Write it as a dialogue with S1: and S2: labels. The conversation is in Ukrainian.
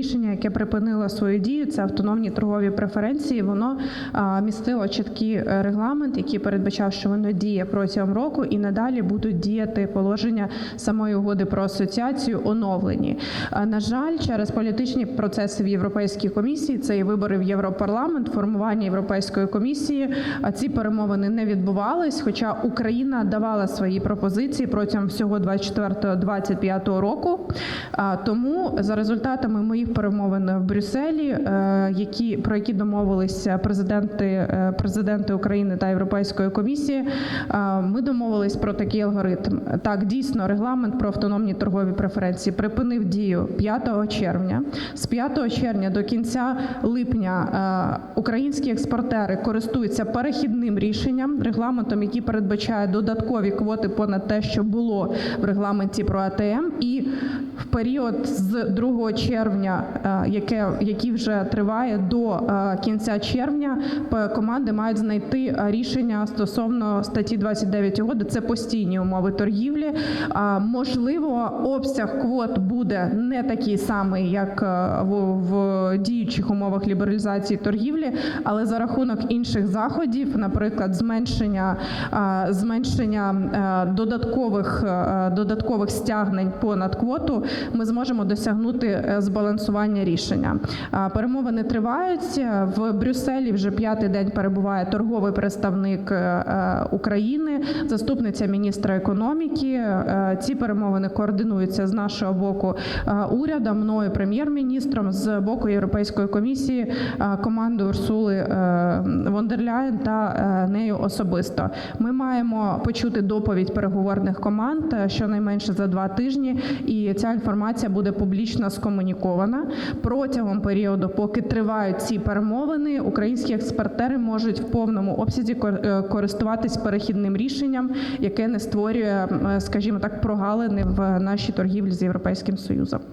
S1: рішення, яке припинило свою дію, це автономні торгові преференції. Воно містило чіткий е, регламент, який передбачав, що воно діє протягом року, і надалі будуть діяти положення самої угоди про асоціацію оновлені. На жаль, через політичні процеси в Європейській комісії, це і вибори в Європарламент, формування Європейської комісії. а Ці перемовини не відбувались, хоча Україна давала свої пропозиції протягом всього 24-25 року. Тому за результатами моїх перемовин в Брюсселі, е, які про які домовилися президенти, е, президенти України та Європейської комісії, е, ми домовились про такий алгоритм. Так, дійсно, регламент про автономні торгові преференції припинив дію 5 червня. З 5 червня до кінця липня українські експортери користуються перехідним рішенням, регламентом, який передбачає додаткові квоти понад те, що було в регламенті про АТМ, і в період з 2 червня, е, яке який вже триває до е, кінця червня, команди мають знайти е, рішення стосовно статті 29 угоди. Це постійні умови торгівлі. Можливо, обсяг квот буде не такий самий, як в, в діючих умовах лібералізації торгівлі, але за рахунок інших заходів, наприклад, зменшення зменшення додаткових додаткових стягнень понад квоту, ми зможемо досягнути е, збалансування рішення. Перемовини тривають в Брюсселі. Вже п'ятий день перебуває торговий представник е, е, України, заступниця міністра економіки. Е, Ці перемовини координуються з нашого боку е, урядом, мною прем'єр-міністром, з боку Європейської комісії, е, командою Урсули Вон дер та е, нею особисто. Ми маємо почути доповідь переговорних команд е, щонайменше за два тижні, і ця інформація буде публічно скомунікована протягом періоду, поки тривають ці перемовини. Українські експортери можуть в повному обсязі е, користуватись перехідним рішенням, яке не створює, скажімо так, прогалини в нашій торгівлі з європейським союзом.